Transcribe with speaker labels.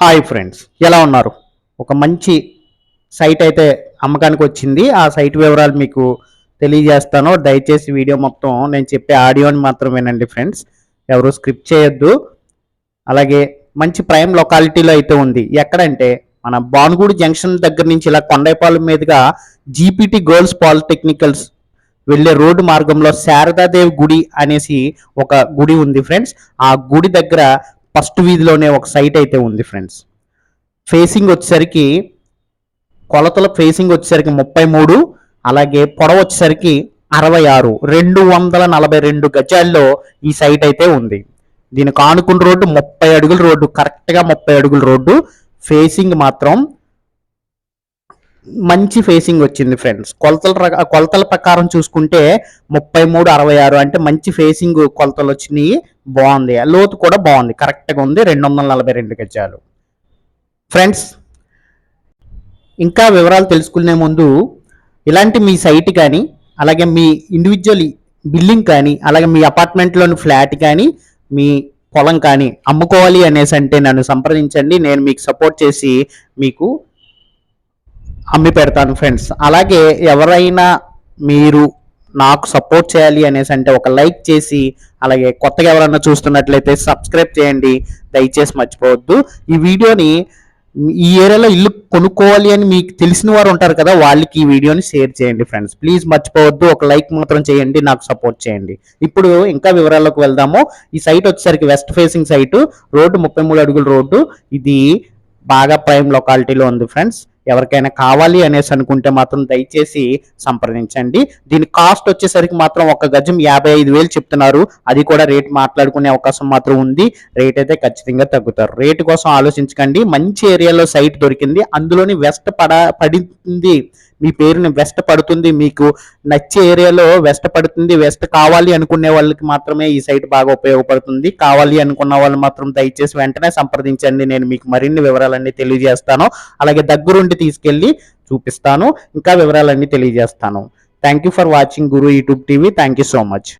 Speaker 1: Hi friends ఎలా ఉన్నారు? ఒక మంచి సైట్ అయితే అమ్మకానికి వచ్చింది. ఆ సైట్ వివరాలు మీకు తెలియజేస్తాను. దయచేసి వీడియో మొత్తం నేను చెప్పే ఆడియోని మాత్రం వినండి ఫ్రెండ్స్. ఎవరు స్క్రిప్ట్ చేయొద్దు. అలాగే మంచి ప్రైమ్ లొకాలిటీలో అయితే ఉంది. ఎక్కడంటే మన బానుగూడి జంక్షన్ దగ్గర నుంచి ఇలా కొండైపాలెం మీదుగా జీపీటీ గర్ల్స్ పాలిటెక్నికల్స్ వెళ్ళే రోడ్డు మార్గంలో శారదాదేవి గుడి అనేసి ఒక గుడి ఉంది ఫ్రెండ్స్. ఆ గుడి దగ్గర ఫస్ట్ వీధిలోనే ఒక సైట్ అయితే ఉంది ఫ్రెండ్స్. ఫేసింగ్ వచ్చేసరికి కొలతల ఫేసింగ్ వచ్చేసరికి ముప్పై మూడు అలాగే పొడవ వచ్చేసరికి అరవై ఆరు రెండు వందల నలభై రెండు గజాల్లో ఈ సైట్ అయితే ఉంది. దీనికి ఆనుకున్న రోడ్డు ముప్పై అడుగుల రోడ్డు కరెక్ట్గా ముప్పై అడుగుల రోడ్డు. ఫేసింగ్ మాత్రం మంచి ఫేసింగ్ వచ్చింది ఫ్రెండ్స్. కొలతల కొలతల ప్రకారం చూసుకుంటే ముప్పై మూడు అరవై ఆరు అంటే మంచి ఫేసింగ్ కొలతలు వచ్చినాయి. బాగుంది. లోతు కూడా బాగుంది. కరెక్ట్గా ఉంది. రెండు వందల నలభై రెండు గజాలు. ఫ్రెండ్స్ ఇంకా వివరాలు తెలుసుకునే ముందు ఇలాంటి మీ సైట్ కానీ అలాగే మీ ఇండివిజువల్ బిల్డింగ్ కానీ అలాగే మీ అపార్ట్మెంట్లోని ఫ్లాట్ కానీ మీ పొలం కానీ అమ్ముకోవాలి అనేసి అంటే నన్ను సంప్రదించండి. నేను మీకు సపోర్ట్ చేసి మీకు అమ్మి పెడతాను ఫ్రెండ్స్ అలాగే ఎవరైనా మీరు నాకు సపోర్ట్ చేయాలి అనేసి అంటే ఒక లైక్ చేసి అలాగే కొత్తగా ఎవరైనా చూస్తున్నట్లయితే సబ్స్క్రైబ్ చేయండి. దయచేసి మర్చిపోవద్దు. ఈ వీడియోని ఈ ఏరియాలో ఇల్లు కొనుక్కోవాలి అని మీకు తెలిసిన వారు ఉంటారు కదా వాళ్ళకి ఈ వీడియోని షేర్ చేయండి ఫ్రెండ్స్ ప్లీజ్ మర్చిపోవద్దు. ఒక లైక్ మాత్రం చేయండి నాకు సపోర్ట్ చేయండి. ఇప్పుడు ఇంకా వివరాల్లోకి వెళ్దాము. ఈ సైట్ వచ్చేసరికి వెస్ట్ ఫేసింగ్ సైటు రోడ్డు ముప్పై మూడు అడుగుల రోడ్డు. ఇది బాగా ప్రైమ్ లొకాలిటీలో ఉంది ఫ్రెండ్స్ ఎవరికైనా కావాలి అనేసి అనుకుంటే మాత్రం దయచేసి సంప్రదించండి. దీని కాస్ట్ వచ్చేసరికి మాత్రం ఒక గజం యాభై ఐదు వేలు చెప్తున్నారు. అది కూడా రేట్ మాట్లాడుకునే అవకాశం మాత్రం ఉంది. రేట్ అయితే ఖచ్చితంగా తగ్గుతారు. రేటు కోసం ఆలోచించకండి. మంచి ఏరియాలో సైట్ దొరికింది. అందులోని వెస్ట్ పడ పడింది మీ పేరుని వెస్ట్ పడుతుంది మీకు నచ్చే ఏరియాలో వెస్ట్ పడుతుంది వెస్ట్ కావాలి అనుకునే వాళ్ళకి మాత్రమే ఈ సైట్ బాగా ఉపయోగపడుతుంది. కావాలి అనుకున్న వాళ్ళు మాత్రం దయచేసి వెంటనే సంప్రదించండి. నేను మీకు మరిన్ని వివరాలన్నీ తెలియజేస్తాను. అలాగే దగ్గరుండి తీసుకెళ్ళి చూపిస్తాను. ఇంకా వివరాలన్నీ తెలియజేస్తాను. Thank you for watching Guru YouTube TV thank you so much